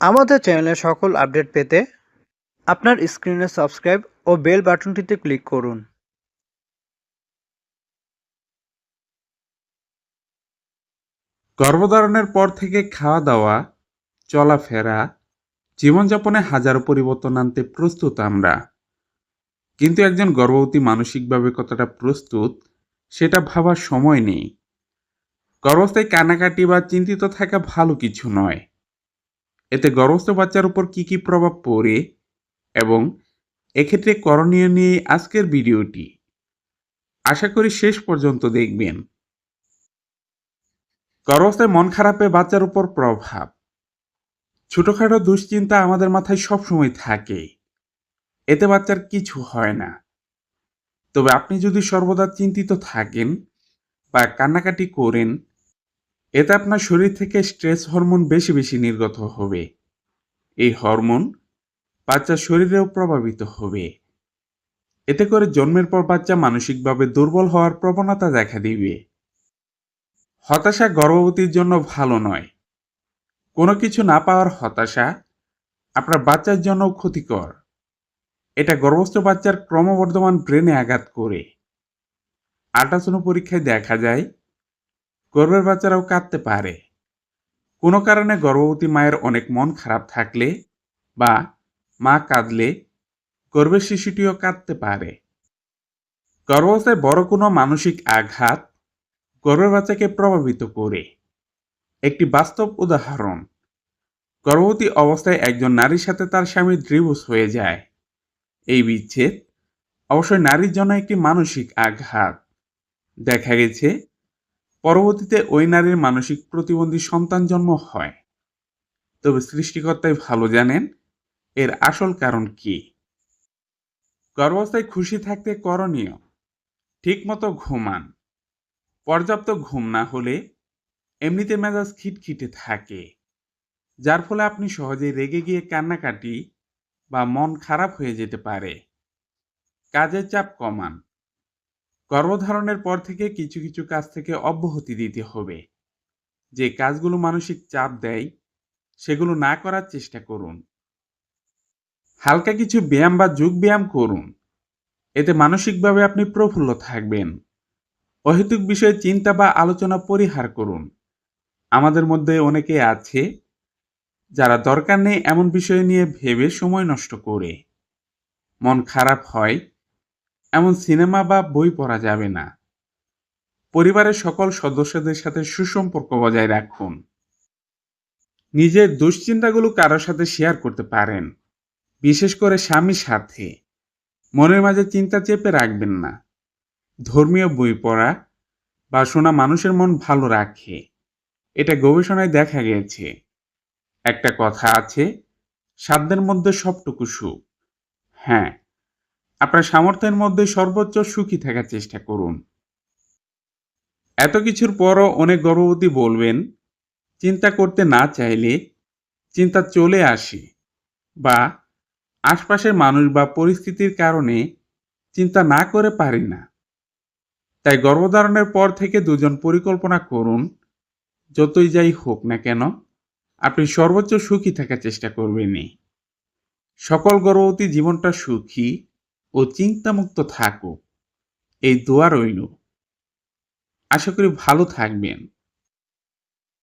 আমাদের চ্যানেলের সকল আপডেট পেতে আপনার স্ক্রিনে সাবস্ক্রাইব ও বেল বাটনটিতে ক্লিক করুন। গর্ভধারণের পর থেকে খাওয়া দাওয়া চলাফেরা, জীবনযাপনে হাজারো পরিবর্তন আনতে প্রস্তুত আমরা। কিন্তু একজন গর্ভবতী মানসিকভাবে কতটা প্রস্তুত, সেটা ভাবার সময় নেই। গর্ভস্থায় কানাকাটি বা চিন্তিত থাকা ভালো কিছু নয়। এতে গর্ভস্থ বাচ্চার উপর কি কি প্রভাব পড়ে এবং এক্ষেত্রে করণীয় নিয়ে আজকের ভিডিওটি। আশা করি শেষ পর্যন্ত দেখবেন। গর্ভাবস্থায় মন খারাপে বাচ্চার উপর প্রভাব। ছোটখাটো দুশ্চিন্তা আমাদের মাথায় সবসময় থাকে। এতে বাচ্চার কিছু হয় না। তবে আপনি যদি সর্বদা চিন্তিত থাকেন বা কান্নাকাটি করেন এতে আপনার শরীর থেকে স্ট্রেস হরমোন বেশি বেশি নির্গত হবে। এই হরমোন বাচ্চার শরীরেও প্রভাবিত হবে। এতে করে জন্মের পর বাচ্চা মানসিকভাবে দুর্বল হওয়ার প্রবণতা দেখা দিবে। হতাশা গর্ভবতীর জন্য ভালো নয়। কোনো কিছু না পাওয়ার হতাশা আপনার বাচ্চার জন্য ক্ষতিকর। এটা গর্ভস্থ বাচ্চার ক্রমবর্ধমান ব্রেনে আঘাত করে। আল্ট্রাসাউন্ড পরীক্ষায় দেখা যায় গর্ভের বাচ্চারাও কাঁদতে পারে। কোনো কারণে গর্ভবতী মায়ের অনেক মন খারাপ থাকলে বা মা কাঁদলে গর্ভের শিশুটিও কাঁদতে পারে। গর্ভাবস্থায় বড় কোনো মানসিক আঘাত গর্ভের বাচ্চাকে প্রভাবিত করে। একটি বাস্তব উদাহরণ, গর্ভবতী অবস্থায় একজন নারীর সাথে তার স্বামী ডিভোর্স হয়ে যায়। এই বিচ্ছেদ অবশ্যই নারীর জন্য একটি মানসিক আঘাত। দেখা গেছে পরবর্তীতে ওই নারীর মানসিক প্রতিবন্ধী সন্তান জন্ম হয়। তবে সৃষ্টিকর্তাই ভালো জানেন, এর আসল কারণ কি? গর্ভাবস্থায় খুশি থাকতে করণীয়, ঠিকমতো ঘুমান। পর্যাপ্ত ঘুম না হলে এমনিতে মেজাজ খিটখিটে থাকে, যার ফলে আপনি সহজেই রেগে গিয়ে কান্নাকাটি বা মন খারাপ হয়ে যেতে পারে। কাজের চাপ কমান। গর্ভধারণের পর থেকে কিছু কিছু কাজ থেকে অব্যাহতি দিতে হবে। যে কাজগুলো মানসিক চাপ দেয়, সেগুলো না করার চেষ্টা করুন। হালকা কিছু ব্যায়াম বা যোগ ব্যায়াম করুন। এতে মানসিকভাবে আপনি প্রফুল্ল থাকবেন। অহেতুক বিষয়ে চিন্তা বা আলোচনা পরিহার করুন। আমাদের মধ্যে অনেকে আছে, যারা দরকার নেই এমন বিষয় নিয়ে ভেবে সময় নষ্ট করে। মন খারাপ হয় এমন সিনেমা বা বই পড়া যাবে না। পরিবারের সকল সদস্যদের সাথে সুসম্পর্ক বজায় রাখুন। নিজের দুশ্চিন্তাগুলো কারোর সাথে শেয়ার করতে পারেন, বিশেষ করে স্বামীর সাথে। মনের মাঝে চিন্তা চেপে রাখবেন না। ধর্মীয় বই পড়া বা শোনা মানুষের মন ভালো রাখে। এটা গবেষণায় দেখা গেছে। একটা কথা আছে, সাধ্যের মধ্যে সবটুকু সুখ। হ্যাঁ আপনার সামর্থ্যের মধ্যে সর্বোচ্চ সুখী থাকার চেষ্টা করুন। এত কিছুর পরও অনেক গর্ভবতী বলবেন, চিন্তা করতে না চাইলে চিন্তা চলে আসে বা আশপাশের মানুষ বা পরিস্থিতির কারণে চিন্তা না করে পারি না। তাই গর্ভধারণের পর থেকে দুজন পরিকল্পনা করুন, যতই যাই হোক না কেন, আপনি সর্বোচ্চ সুখী থাকার চেষ্টা করবেনই। সকল গর্ভবতী জীবনটা সুখী ও চিন্তামুক্ত থাকুক। এই দোয়া রইল। আশা করি ভালো থাকবেন।